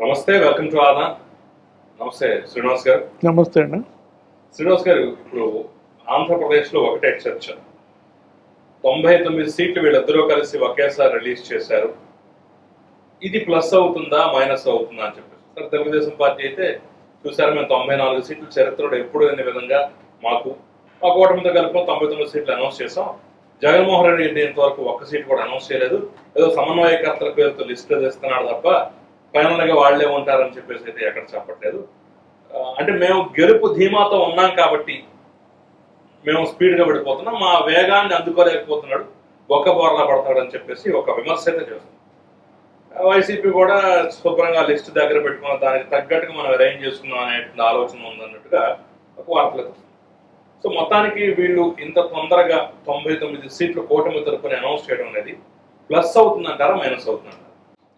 నమస్తే welcome to ఆదా నమస్తే శ్రీనివాస్ గారు. నమస్తే అండి. శ్రీనివాస్ గారు ఇప్పుడు ఆంధ్రప్రదేశ్లో ఒకటే చర్చ. తొంభై తొమ్మిది సీట్లు వీళ్ళిద్దరూ కలిసి ఒకేసారి రిలీజ్ చేశారు. ఇది ప్లస్ అవుతుందా మైనస్ అవుతుందా అని చెప్పేసి. సార్ తెలుగుదేశం పార్టీ అయితే చూసారు మేము తొంభై నాలుగు సీట్లు చరిత్రలో ఎప్పుడు లేని విధంగా మాకు మా కూటమితో కలిపి తొంభై తొమ్మిది సీట్లు అనౌన్స్ చేసాం జగన్మోహన్ రెడ్డి ఇంతవరకు ఒక్క సీట్ కూడా అనౌన్స్ చేయలేదు. ఏదో సమన్వయకర్తల పేరుతో లిస్ట్ తెస్తున్నాడు తప్ప ఫైనల్ వాళ్ళే ఉంటారని చెప్పేసి అయితే ఎక్కడ చెప్పట్లేదు. అంటే మేము గెలుపు ధీమాతో ఉన్నాం కాబట్టి మేము స్పీడ్గా పడిపోతున్నాం మా వేగాన్ని అందుకోలేకపోతున్నాడు. ఒక్క బోర్లా పడతాడని చెప్పేసి ఒక విమర్శ అయితే చేస్తాం వైసీపీ కూడా శుభ్రంగా లిస్ట్ దగ్గర పెట్టుకున్న దానికి తగ్గట్టుగా మనం అరేంజ్ చేసుకుందాం అనే ఆలోచన ఉందన్నట్టుగా ఒక వార్తలు సో మొత్తానికి వీళ్ళు ఇంత తొందరగా తొంభై తొమ్మిది సీట్లు కూటమి తరపున అనౌన్స్ చేయడం అనేది ప్లస్ అవుతుందంటారా మైనస్ అవుతుందంటారా?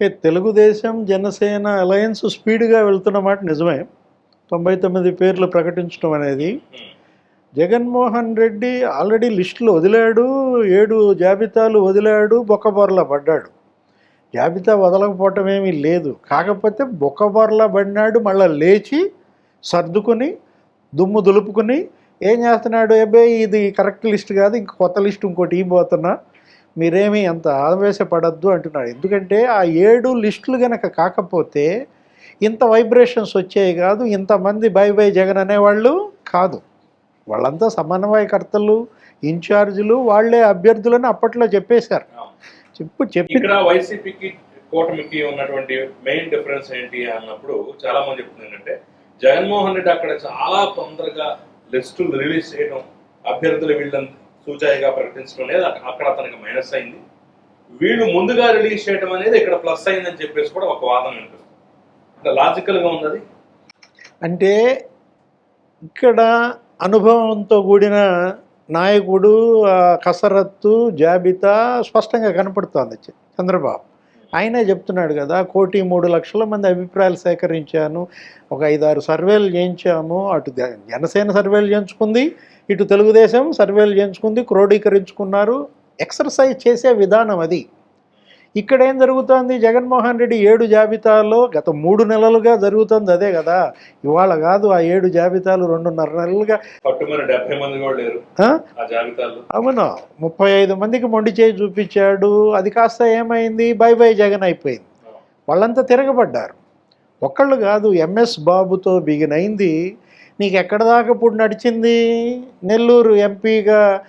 తెలుగుదేశం జనసేన అలయన్స్ స్పీడ్గా వెళ్తున్న మాట నిజమే. తొంభై తొమ్మిది పేర్లు ప్రకటించడం అనేది. జగన్మోహన్ రెడ్డి ఆల్రెడీ లిస్టులు వదిలాడు ఏడు జాబితాలు వదిలాడు బొక్కబొరలా పడ్డాడు. జాబితా వదలకపోవటం ఏమీ లేదు. కాకపోతే బొక్కబొరలా పడినాడు మళ్ళీ లేచి సర్దుకుని దుమ్ము దులుపుకుని ఏం చేస్తున్నాడు? అబ్బే ఇది కరెక్ట్ లిస్ట్ కాదు ఇంక కొత్త లిస్ట్ ఇంకోటి ఇవ్వబోతున్నా. మీరేమీ అంత ఆవేశపడద్దు అంటున్నాడు. ఎందుకంటే ఆ ఏడు లిస్టులు గనక కాకపోతే ఇంత వైబ్రేషన్స్ వచ్చాయి కాదు ఇంతమంది బై బై జగన్ అనేవాళ్ళు కాదు. వాళ్ళంతా సమన్వయకర్తలు ఇన్ఛార్జీలు వాళ్ళే అభ్యర్థులని అప్పట్లో చెప్పేశారు. చెప్పు చెప్పి వైసీపీకి కూటమికి ఉన్నటువంటి మెయిన్ డిఫరెన్స్ ఏంటి అన్నప్పుడు చాలా మంది చెప్తుంది ఏంటంటే జగన్మోహన్ రెడ్డి అక్కడ చాలా తొందరగా లిస్టులు రిలీజ్ చేయడం అభ్యర్థులు వీళ్ళని సూచాయిగా ప్రకటించడం లేదు. అక్కడ అతనికి మైనస్ అయింది. వీళ్ళు ముందుగా రిలీజ్ చేయడం అనేది ఇక్కడ ప్లస్ అయిందని చెప్పేసి కూడా ఒక వాదన వినిపిస్తుంది. అంటే లాజికల్గా అంటే ఇక్కడ అనుభవంతో కూడిన నాయకుడు కసరత్తు జాబితా స్పష్టంగా కనపడుతోంది చంద్రబాబు. ఆయనే చెప్తున్నాడు కదా కోటి మూడు లక్షల మంది అభిప్రాయాలు సేకరించాను ఒక ఐదారు సర్వేలు చేయించాము అటు జనసేన సర్వేలు చేయించుకుంది ఇటు తెలుగుదేశం సర్వేలు చేయించుకుంది క్రోడీకరించుకున్నారు. ఎక్సర్సైజ్ చేసే విధానం అది. ఇక్కడ ఏం జరుగుతోంది? జగన్మోహన్ రెడ్డి ఏడు జాబితాలో గత మూడు నెలలుగా జరుగుతుంది అదే కదా. ఇవాళ కాదు ఆ ఏడు జాబితాలు రెండున్నర నెలలుగా. అవును? ముప్పై ఐదు మందికి మొండి చేయి చూపించాడు. అది కాస్త ఏమైంది? బై బై జగన్ అయిపోయింది. వాళ్ళంతా తిరగబడ్డారు. ఒక్కళ్ళు కాదు ఎంఎస్ బాబుతో బిగినైంది. నీకు ఎక్కడ దాకా ఇప్పుడు నడిచింది? నెల్లూరు ఎంపీగా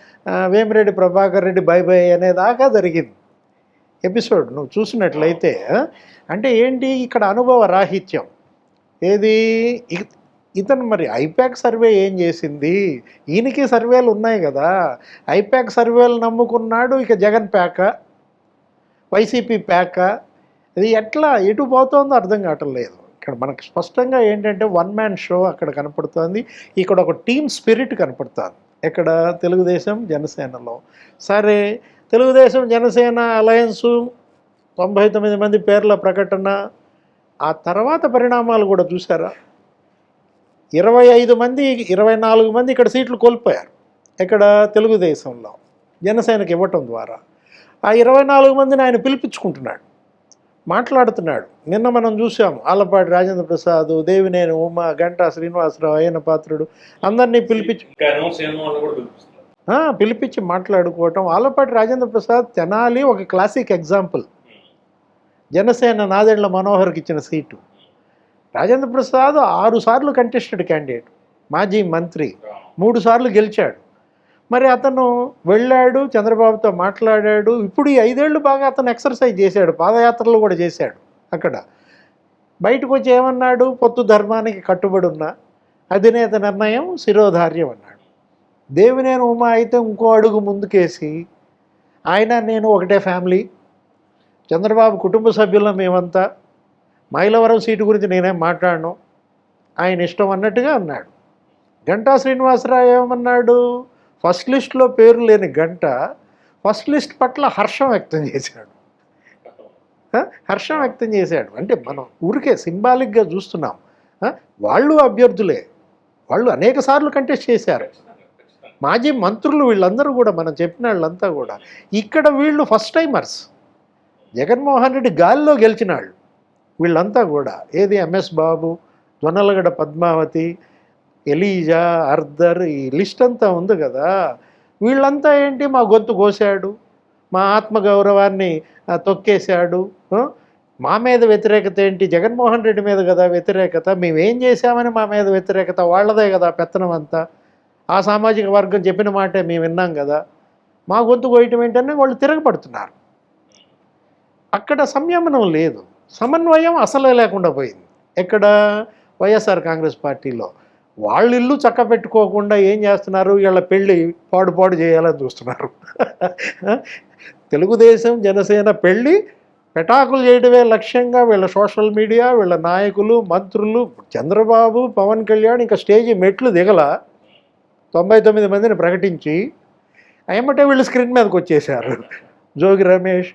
వేమిరెడ్డి ప్రభాకర్ రెడ్డి బై బై అనేదాకా జరిగింది. ఎపిసోడ్ నువ్వు చూసినట్లయితే అంటే ఏంటి? ఇక్కడ అనుభవ రాహిత్యం. ఏది? ఇతను మరి ఐపాక్ సర్వే ఏం చేసింది? ఈయనకి సర్వేలు ఉన్నాయి కదా. ఐపాక్ సర్వేలు నమ్ముకున్నాడు ఇక జగన్ ప్యాక? వైసీపీ ప్యాక? ఇది ఎట్లా ఎటు పోతుందో అర్థం కావటం లేదు. ఇక్కడ మనకు స్పష్టంగా ఏంటంటే వన్ మ్యాన్ షో అక్కడ కనపడుతోంది. ఇక్కడ ఒక టీమ్ స్పిరిట్ కనపడుతుంది. ఇక్కడ తెలుగుదేశం జనసేనలో. సరే తెలుగుదేశం జనసేన అలయన్సు తొంభై తొమ్మిది మంది పేర్ల ప్రకటన ఆ తర్వాత పరిణామాలు కూడా చూసారా ఇరవై ఐదు మంది ఇరవై నాలుగు మంది ఇక్కడ సీట్లు కోల్పోయారు. ఇక్కడ తెలుగుదేశంలో. జనసేనకి ఇవ్వటం ద్వారా. ఆ ఇరవై నాలుగు మందిని ఆయన పిలిపించుకుంటున్నాడు. మాట్లాడుతున్నాడు. నిన్న మనం చూసాం ఆలపాటి రాజేంద్ర ప్రసాద్ దేవినేని ఉమ గంటా శ్రీనివాసరావు అయ్యన పాత్రుడు అందరినీ పిలిపించి పిలిపించి మాట్లాడుకోవటం. ఆలపాటి రాజేంద్ర ప్రసాద్ తెనాలి ఒక క్లాసిక్ ఎగ్జాంపుల్. జనసేన నాదెండ్ల మనోహర్కి ఇచ్చిన సీటు. రాజేంద్ర ప్రసాద్ ఆరు సార్లు కంటెస్టెడ్ క్యాండిడేట్ మాజీ మంత్రి మూడు సార్లు గెలిచాడు. మరి అతను వెళ్ళాడు చంద్రబాబుతో మాట్లాడాడు. ఇప్పుడు ఈ ఐదేళ్ళు బాగా అతను ఎక్సర్సైజ్ చేశాడు పాదయాత్రలు కూడా చేశాడు అక్కడ. బయటకు వచ్చి ఏమన్నాడు? పొత్తు ధర్మానికి కట్టుబడి ఉన్న. అధినేత నిర్ణయం శిరోధార్యం అన్నాడు. దేవినేని ఉమా అయితే ఇంకో అడుగు ముందుకేసి ఆయన నేను ఒకటే ఫ్యామిలీ చంద్రబాబు కుటుంబ సభ్యులం మేమంతా. మైలవరం సీటు గురించి నేనేం మాట్లాడను. ఆయన ఇష్టం అన్నట్టుగా అన్నాడు. గంటా శ్రీనివాసరావు ఏమన్నాడు? ఫస్ట్ లిస్ట్లో పేరు లేని గంట ఫస్ట్ లిస్ట్ పట్ల హర్షం వ్యక్తం చేశాడు. హర్షం వ్యక్తం చేశాడు. అంటే మనం ఊరికే సింబాలిక్గా చూస్తున్నాం. వాళ్ళు అభ్యర్థులే. వాళ్ళు అనేక సార్లు కంటెస్ట్ చేశారు. మాజీ మంత్రులు వీళ్ళందరూ కూడా మనం చెప్పిన వాళ్ళంతా కూడా ఇక్కడ వీళ్ళు ఫస్ట్ టైమర్స్ జగన్మోహన్ రెడ్డి గాలిలో గెలిచిన వాళ్ళు. వీళ్ళంతా కూడా. ఏది ఎంఎస్ బాబు జొన్నలగడ పద్మావతి ఎలీజా అర్దర్ ఈ లిస్ట్ అంతా ఉంది కదా. వీళ్ళంతా ఏంటి? మా గొంతు కోసాడు. మా ఆత్మగౌరవాన్ని తొక్కేశాడు. మా మీద వ్యతిరేకత ఏంటి? జగన్మోహన్ రెడ్డి మీద కదా వ్యతిరేకత. మేమేం చేశామని మా మీద వ్యతిరేకత? వాళ్ళదే కదా పెత్తనం అంతా. ఆ సామాజిక వర్గం చెప్పిన మాటే మేము విన్నాం కదా. మా గొంతు కోయటం ఏంటని వాళ్ళు తిరగబడుతున్నారు. అక్కడ సంయమనం లేదు. సమన్వయం అసలే లేకుండా పోయింది. ఎక్కడ? వైఎస్ఆర్ కాంగ్రెస్ పార్టీలో. వాళ్ళ ఇల్లు చక్క పెట్టుకోకుండా ఏం చేస్తున్నారు? వీళ్ళ పెళ్ళి పాడు పాడు చేయాలని చూస్తున్నారు. తెలుగుదేశం జనసేన పెళ్ళి పెటాకులు చేయడమే లక్ష్యంగా వీళ్ళ సోషల్ మీడియా వీళ్ళ నాయకులు మంత్రులు చంద్రబాబు పవన్ కళ్యాణ్ ఇంకా స్టేజ్ మెట్లు దిగల తొంభై తొమ్మిది మందిని ప్రకటించి ఏమంటే వీళ్ళు స్క్రీన్ మీదకి వచ్చేసారు జోగి రమేష్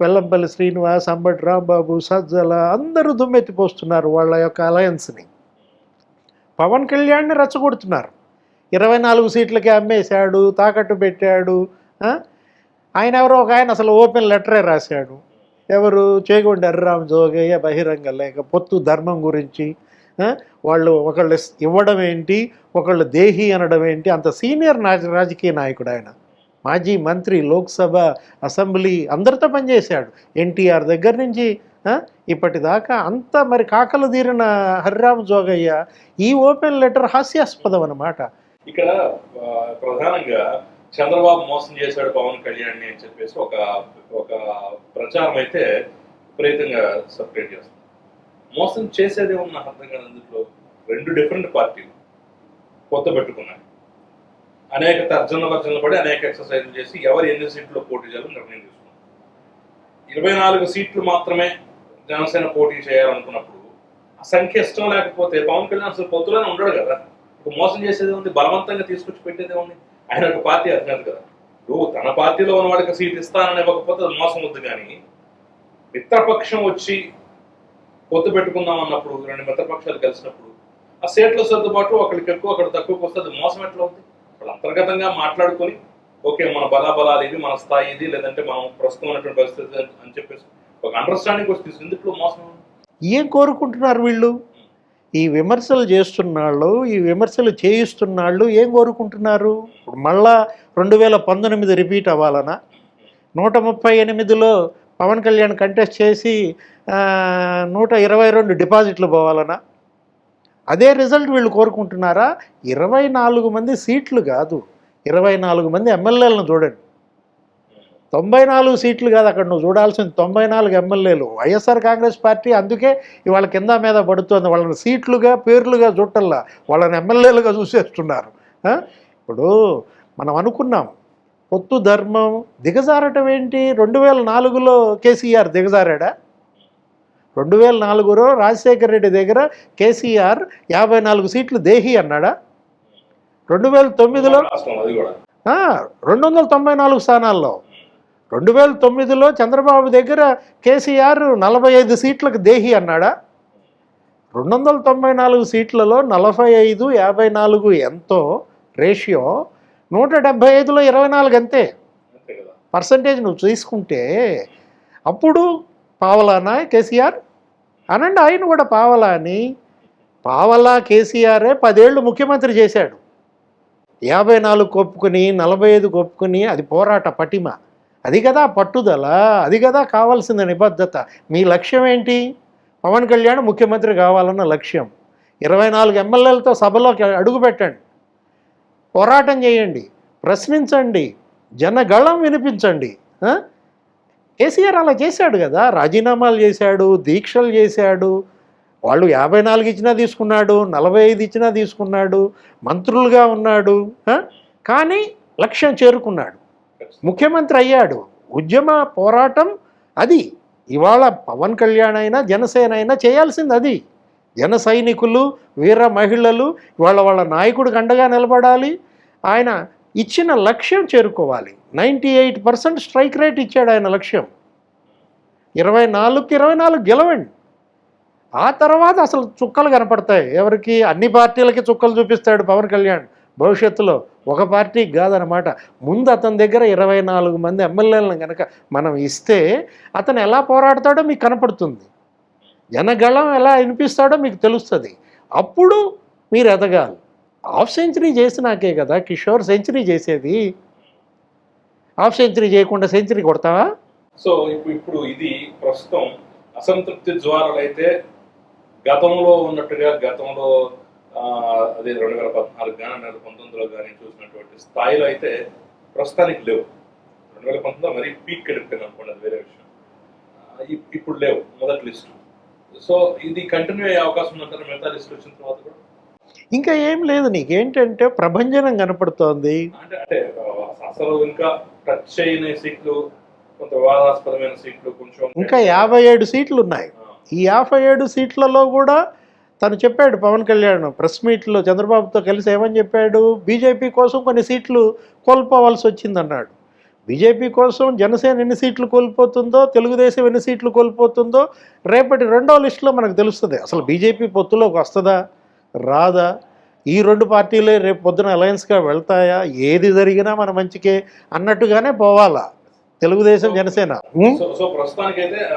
వెల్లంపల్లి శ్రీనివాస్ అంబటి రాంబాబు సజ్జల అందరూ దుమ్మెత్తిపోస్తున్నారు వాళ్ళ యొక్క అలయన్స్ని. పవన్ కళ్యాణ్ని రెచ్చగొడుతున్నారు. ఇరవై నాలుగు సీట్లకి అమ్మేశాడు తాకట్టు పెట్టాడు ఆయన ఎవరో ఒక ఆయన అసలు ఓపెన్ లెటరే రాశాడు. ఎవరు? చేగొండి అర్రామ్ జోగయ్య బహిరంగ లేక పొత్తు ధర్మం గురించి వాళ్ళు ఒకళ్ళు ఇవ్వడం ఏంటి? ఒకళ్ళు దేహి అనడం ఏంటి? అంత సీనియర్ రాజకీయ నాయకుడు ఆయన. మాజీ మంత్రి లోక్సభ అసెంబ్లీ అందరితో పనిచేశాడు. ఎన్టీఆర్ దగ్గర నుంచి ఇప్పటిదాకా అంత మరి కాకలు తీరిన హరిరామ్ జోగయ్య ఈ ఓపెన్ లెటర్ హాస్యాస్పదం అన్నమాట ఇక్కడ ప్రధానంగా చంద్రబాబు మోసం చేశాడు పవన్ కళ్యాణ్ అని చెప్పేసి ఒక ఒక ప్రచారం అయితే విపరీతంగా సపరేట్ చేస్తుంది. మోసం చేసేదే ఉన్న అర్థం కాదు అందులో రెండు డిఫరెంట్ పార్టీలు కొత్త పెట్టుకున్నాయి. అనేక తర్జన భర్జనలు పడి అనేక ఎక్సర్సైజ్లు చేసి ఎవరు ఎన్ని సీట్లు పోటీ చేయాలని నిర్ణయం తీసుకున్నారు. ఇరవై నాలుగు సీట్లు మాత్రమే జనసేన పోటీ చేయాలనుకున్నప్పుడు ఆ సంఖ్య ఇష్టం లేకపోతే పవన్ కళ్యాణ్ అసలు పొత్తులోనే ఉండడు కదా. ఇప్పుడు మోసం చేసేది ఉంది బలవంతంగా తీసుకొచ్చి పెట్టేది ఉంది ఆయన ఒక పార్టీ అధినేత కదా. నువ్వు తన పార్టీలో ఉన్న వాడికి సీట్ ఇస్తానని ఇవ్వకపోతే అది మోసం వద్దు కానీ మిత్రపక్షం వచ్చి పొత్తు పెట్టుకుందాం అన్నప్పుడు రెండు మిత్రపక్షాలు కలిసినప్పుడు ఆ సీట్ల సర్దుబాటు ఒకరికి ఎక్కువ అక్కడ తక్కువకి వస్తే అది మోసం ఎట్లా అవుతుంది వాళ్ళు అంతర్గతంగా మాట్లాడుకొని ఓకే మన బలాబలాలు ఇది మన స్థాయి ఇది లేదంటే మనం ప్రస్తుతం ఉన్నటువంటి పరిస్థితి అని చెప్పేసి ఒక అండర్స్టాండింగ్ వస్తుంది ఎందుకు మోసం? ఏం కోరుకుంటున్నారు వీళ్ళు? ఈ విమర్శలు చేస్తున్నాళ్ళు ఈ విమర్శలు చేయిస్తున్నాళ్ళు ఏం కోరుకుంటున్నారు? ఇప్పుడు మళ్ళా రెండు వేల పంతొమ్మిది రిపీట్ అవ్వాలనా? నూట ముప్పై ఎనిమిదిలో పవన్ కళ్యాణ్ కంటెస్ట్ చేసి నూట ఇరవై రెండు డిపాజిట్లు పోవాలనా? అదే రిజల్ట్ వీళ్ళు కోరుకుంటున్నారా? ఇరవై నాలుగు మంది సీట్లు కాదు. ఇరవై నాలుగు మంది ఎమ్మెల్యేలను చూడండి. తొంభై నాలుగు సీట్లు కాదు అక్కడ నువ్వు చూడాల్సింది తొంభై నాలుగు ఎమ్మెల్యేలు. వైఎస్ఆర్ కాంగ్రెస్ పార్టీ అందుకే ఇవాళ కింద మీద పడుతుంది. వాళ్ళని సీట్లుగా పేర్లుగా చుట్టల్లా వాళ్ళని ఎమ్మెల్యేలుగా చూసేస్తున్నారు? ఇప్పుడు మనం అనుకున్నాం పొత్తు ధర్మం దిగజారటం ఏంటి? రెండు వేల నాలుగులో కేసీఆర్ దిగజారాడా? రెండు వేల నాలుగులో రాజశేఖర రెడ్డి దగ్గర కేసీఆర్ యాభై నాలుగు సీట్లు దేహి అన్నాడా? రెండు వేల తొమ్మిదిలో రెండు వందల తొంభై నాలుగు స్థానాల్లో. రెండు వేల తొమ్మిదిలో చంద్రబాబు దగ్గర కేసీఆర్ నలభై ఐదు సీట్లకు దేహి అన్నాడా? రెండు వందల తొంభై నాలుగు సీట్లలో నలభై ఐదు యాభై నాలుగు ఎంతో రేషియో. నూట డెబ్భై ఐదులో ఇరవై నాలుగు అంతే. పర్సంటేజ్ నువ్వు తీసుకుంటే అప్పుడు పావలానా కేసీఆర్? అనండి ఆయన కూడా పావలా అని. పావలా కేసీఆరే పదేళ్ళు ముఖ్యమంత్రి చేశాడు. యాభై నాలుగు కొప్పుకుని నలభై ఐదు కొప్పుకుని అది పోరాట పటిమ. అది కదా పట్టుదల అది కదా కావాల్సిన నిబద్ధత. మీ లక్ష్యం ఏంటి? పవన్ కళ్యాణ్ ముఖ్యమంత్రి కావాలన్న లక్ష్యం. ఇరవై నాలుగు ఎమ్మెల్యేలతో సభలోకి అడుగుపెట్టండి పోరాటం చేయండి. ప్రశ్నించండి. జనగళం వినిపించండి. కేసీఆర్ అలా చేశాడు కదా. రాజీనామాలు చేశాడు దీక్షలు చేశాడు. వాళ్ళు యాభై నాలుగు ఇచ్చినా తీసుకున్నాడు నలభై ఐదు ఇచ్చినా తీసుకున్నాడు మంత్రులుగా ఉన్నాడు. కానీ లక్ష్యం చేరుకున్నాడు. ముఖ్యమంత్రి అయ్యాడు. ఉద్యమ పోరాటం అది. ఇవాళ పవన్ కళ్యాణ్ అయినా జనసేన అయినా చేయాల్సింది అది. జన సైనికులు వీర మహిళలు ఇవాళ వాళ్ళ నాయకుడికి అండగా నిలబడాలి. ఆయన ఇచ్చిన లక్ష్యం చేరుకోవాలి. Ninety eight percent strike rate ఇచ్చాడు ఆయన లక్ష్యం. ఇరవై నాలుగుకి ఇరవై నాలుగు గెలవండి. ఆ తర్వాత అసలు చుక్కలు కనపడతాయి. ఎవరికి? అన్ని పార్టీలకి చుక్కలు చూపిస్తాడు పవన్ కళ్యాణ్. భవిష్యత్తులో ఒక పార్టీకి కాదనమాట ముందు అతని దగ్గర ఇరవై నాలుగు మంది ఎమ్మెల్యేలను కనుక మనం ఇస్తే అతను ఎలా పోరాడతాడో మీకు కనపడుతుంది. జనగళం ఎలా వినిపిస్తాడో మీకు తెలుస్తుంది. అప్పుడు మీరు ఎదగాలి. హాఫ్ సెంచరీ చేసినాకే కదా కిషోర్ సెంచరీ చేసేది. హాఫ్ సెంచరీ చేయకుండా సెంచరీ కొడతావా? సో ఇప్పుడు ఇది ప్రస్తుతం అసంతృప్తి జ్వాలలు అయితే గతంలో ఉన్నట్టుగా గతంలో అదే రెండు వేల పద్నాలుగు కానీ రెండు వేల పంతొమ్మిదిలో కానీ చూసినటువంటి స్థాయిలో అయితే ప్రస్తుతానికి లేవు. రెండు వేల పంతొమ్మిదిలో మరీ పీక్ వెళ్ళిపోయింది అనుకోండి అది వేరే విషయం. ఇప్పుడు లేవు మొదటి లిస్టు. సో ఇది కంటిన్యూ అయ్యే అవకాశం ఉందంటారు? మిగతా లిస్ట్ వచ్చిన తర్వాత కూడా? ఇంకా ఏం లేదు నీకేంటంటే ప్రభంజనం కనపడుతోంది. అంటే అంటే అసలు ఇంకా టచ్ చేయని సీట్లు కొంత వివాదాస్పదమైన సీట్లు కొంచెం ఇంకా యాభై ఏడు సీట్లు ఉన్నాయి ఈ యాభై ఏడు సీట్లలో కూడా తను చెప్పాడు పవన్ కళ్యాణ్ ప్రెస్ మీట్లో చంద్రబాబుతో కలిసి ఏమని చెప్పాడు? బీజేపీ కోసం కొన్ని సీట్లు కోల్పోవాల్సి వచ్చిందన్నాడు. బీజేపీ కోసం జనసేన ఎన్ని సీట్లు కోల్పోతుందో తెలుగుదేశం ఎన్ని సీట్లు కోల్పోతుందో రేపటి రెండో లిస్టులో మనకు తెలుస్తుంది. అసలు బీజేపీ పొత్తులోకి వస్తుందా? రాదా? ఈ రెండు పార్టీలే రేపు పొద్దున అలయన్స్గా వెళ్తాయా? ఏది జరిగినా మన మంచికే అన్నట్టుగానే పోవాలా? తెలుగుదేశం జనసేన? సో ప్రస్తుతానికైతే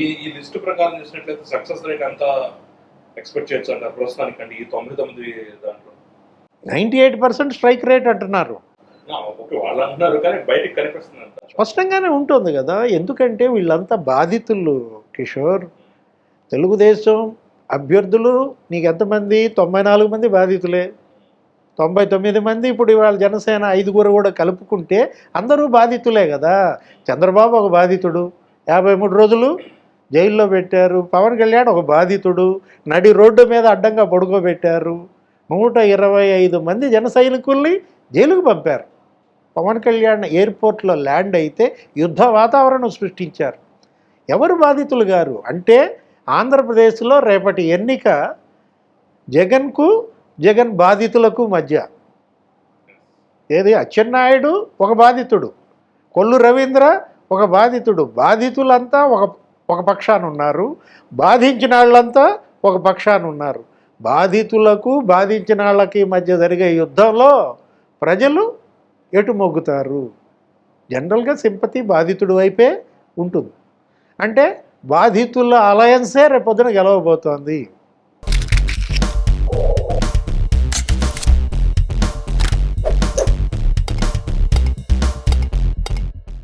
ఈ- ఈ లిస్ట్ ప్రకారం చూసినట్లయితే సక్సెస్ రేట్ అంతా ఎక్స్పెక్ట్ చేయొచ్చు అంటారు ప్రస్తుతానికి అంటే ఈ తొమ్మిది తొమ్మిది దాంట్లో. Ninety eight percent strike rate అంటున్నారు. వాళ్ళు అంటున్నారు కానీ బయటికి కనిపిస్తుంది స్పష్టంగానే ఉంటుంది కదా ఎందుకంటే వీళ్ళంతా బాధితులు కిషోర్ తెలుగుదేశం అభ్యర్థులు నీకు ఎంతమంది తొంభై నాలుగు మంది బాధితులే. తొంభై తొమ్మిది మంది ఇప్పుడు ఇవాళ జనసేన ఐదుగురు కూడా కలుపుకుంటే అందరూ బాధితులే కదా. చంద్రబాబు ఒక బాధితుడు. యాభై మూడు రోజులు జైల్లో పెట్టారు. పవన్ కళ్యాణ్ ఒక బాధితుడు. నడి రోడ్డు మీద అడ్డంగా పడుకోబెట్టారు. నూట ఇరవై ఐదు మంది జన సైనికుల్ని జైలుకు పంపారు. పవన్ కళ్యాణ్ ఎయిర్పోర్ట్లో ల్యాండ్ అయితే యుద్ధ వాతావరణం సృష్టించారు. ఎవరు బాధితులు గారు? అంటే ఆంధ్రప్రదేశ్లో రేపటి ఎన్నిక జగన్కు జగన్ బాధితులకు మధ్య. ఏది? అచ్చెన్నాయుడు ఒక బాధితుడు. కొల్లు రవీంద్ర ఒక బాధితుడు. బాధితులంతా ఒక ఒక పక్షాన ఉన్నారు. బాధించిన వాళ్ళంతా ఒక పక్షాన ఉన్నారు. బాధితులకు బాధించిన వాళ్ళకి మధ్య జరిగే యుద్ధంలో ప్రజలు ఎటు మొగ్గుతారు? జనరల్గా సింపతి బాధితుడి వైపే ఉంటుంది. అంటే బాధితుల అలయన్సే రేపొద్దున గెలవబోతోంది.